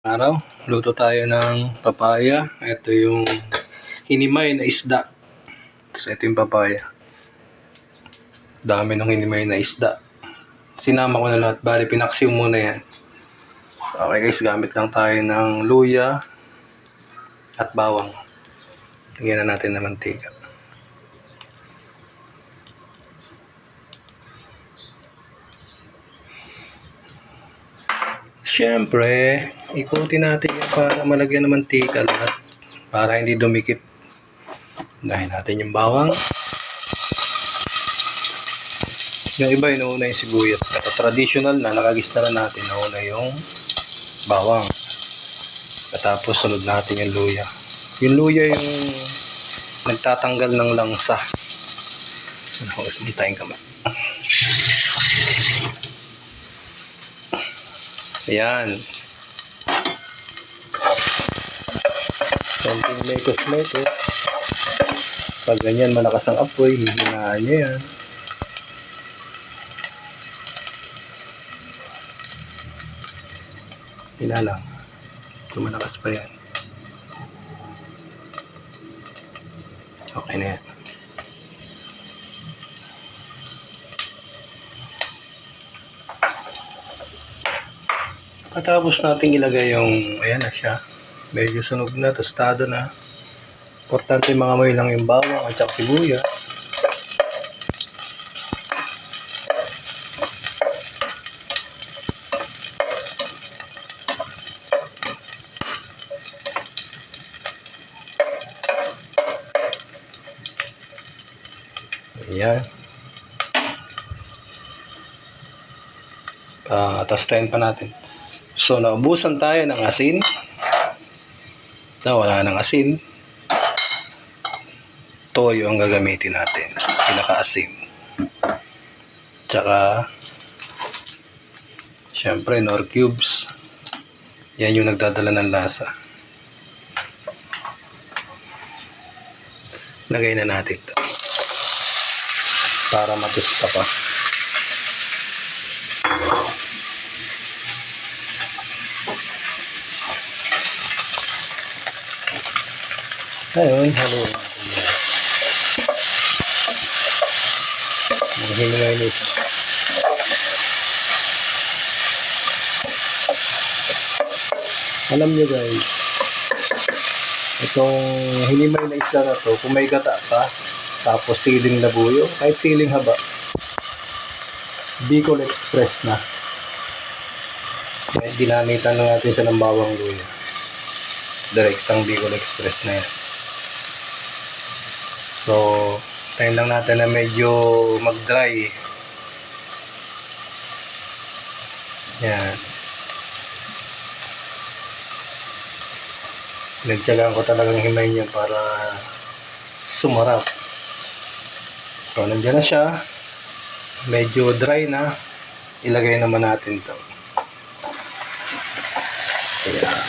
araw. Luto tayo ng papaya. Ito yung hinimay na isda. Tapos ito yung papaya. Dami ng hinimay na isda. Sinama ko na lahat. Bali, pinaksiw muna yan. Okay guys, gamit lang tayo ng luya at bawang. Lagyan na natin ng mantika. Siyempre, ikutin natin yan para malagyan ng mantika lahat. Para hindi dumikit. Dahil natin yung bawang. Yung iba, inuuna yung sibuyas. Saka traditional na, nakagista na natin. Nauna yung bawang. Katapos, sunod natin yung luya. Yung luya yung nagtatanggal ng langsa. Nahugas hindi tayong kamay. Ayan. Konting mekos-mekos. Pag ganyan malakas ang apoy, hihinaan nyo yan. Hina lang. Kung malakas pa yan. Okay na yan. Patapos natin ilagay yung, ayan na siya. Medyo sunog na, tostado na. Importante mga moy lang yung bawang at saka sibuyas. Ayan. Ah, tastayin pa natin. So, naubusan tayo ng asin. Nawala ng asin. Toyo ang gagamitin natin. Pinaka-asin. Tsaka, syempre, nor cubes. Yan yung nagdadala ng lasa. Lagay na natin to. Para matusta pa. Ayun, halo natin yan. Maghinay nito. Alam nyo guys, itong hinimay na isda na to, kung may gata pa, tapos siling labuyo, kahit siling haba, Bicol Express na. May dinamitan na natin siya ng bawang luya. Direktang Bicol Express na yan. So, tayo lang natin na medyo mag-dry. Yan. Nagtyagaan ko talagang himay niya para sumarap. So, nandiyan na siya. Medyo dry na. Ilagay naman natin to. Ayan.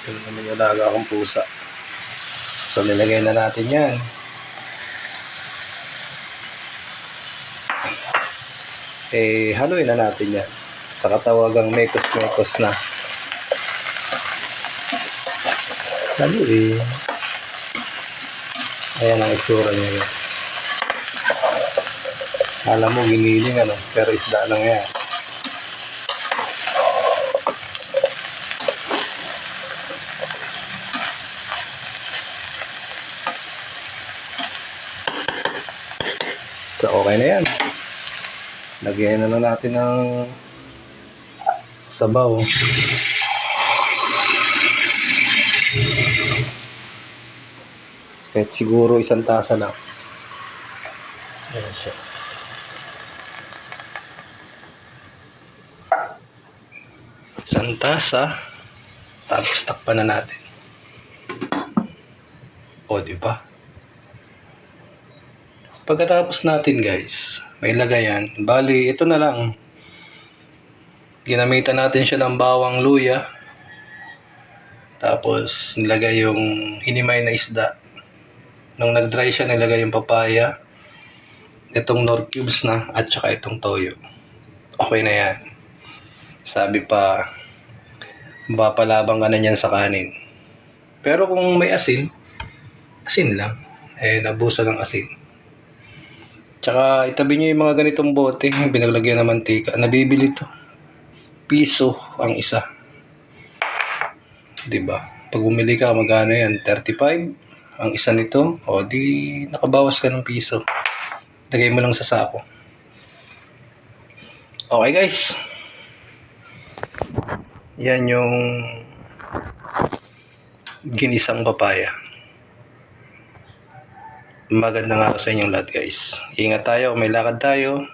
Ito naman yung alaga akong pusa. So, nilagay na natin yan. Eh, haluin na natin yan. Sa katawagang mekos-mekos na. Haluin. Ayan ang itsura niya. Alam mo, giniling ano, pero isda lang yan. So, okay na yan. Lagyan na natin ng sabaw. Kahit siguro isang tasa lang. Ayan siya. Isang tasa. Tapos takpan na natin. O, di ba? Pagkatapos natin guys, may lagayan. Bali, ito na lang. Ginamitan natin siya ng bawang luya. Tapos, nilagay yung hinimay na isda. Nung nag-dry siya, nilagay yung papaya. Itong nor cubes na, at saka itong toyo. Okay na yan. Sabi pa, mapapalabang ka na niyan sa kanin. Pero kung may asin, asin lang. Eh, nabusa ng asin. Tsaka itabi nyo yung mga ganitong bote, binaglagyan ng mantika. Nabibili to. Piso ang isa. 'Di ba? Pag bumili ka, magkano yan? 35 ang isa nito. O di nakabawas ka ng piso. Lagay mo lang sa sako. Okay guys. Yan yung ginisang papaya. Magandang araw sa inyong lahat guys. Ingat tayo, may lakad tayo.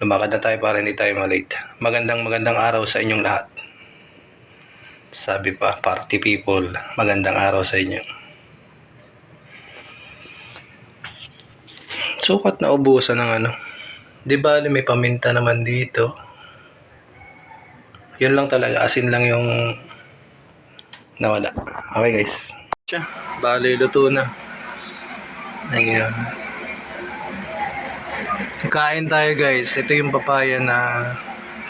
Lumakad na tayo para hindi tayo malate. Magandang magandang araw sa inyong lahat. Sabi pa, party people, magandang araw sa inyo. Sukat na ubusan ng ano. Di ba may paminta naman dito. Yun lang talaga, asin lang yung nawala. Okay guys. Siya, bali luto na. Ayun. Kain tayo guys. Ito yung papaya na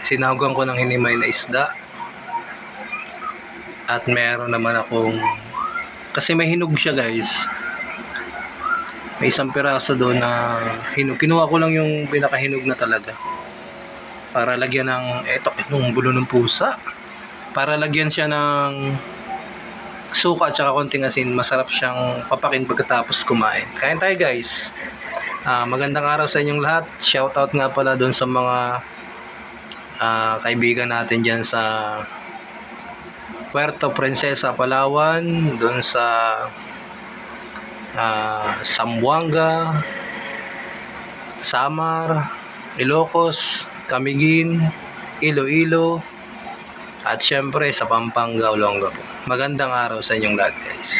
sinahugan ko ng hinimay na isda. At meron naman akong kasi may hinog siya guys. May isang piraso doon na hinog. Kinuha ko lang yung pinakahinog na talaga. Para lagyan ng eto, itong bulo ng pusa. Para lagyan siya ng suka at saka konting asin. Masarap siyang papakin pagkatapos kumain. Kain tayo guys. Ah, magandang araw sa inyong lahat. Shoutout nga pala doon sa mga ah, kaibigan natin dyan sa Puerto Princesa, Palawan, doon sa ah, Zamboanga, Samar, Ilocos, Camiguin, Iloilo, at syempre sa Pampanga, Olongapo. Magandang araw sa inyong lahat guys.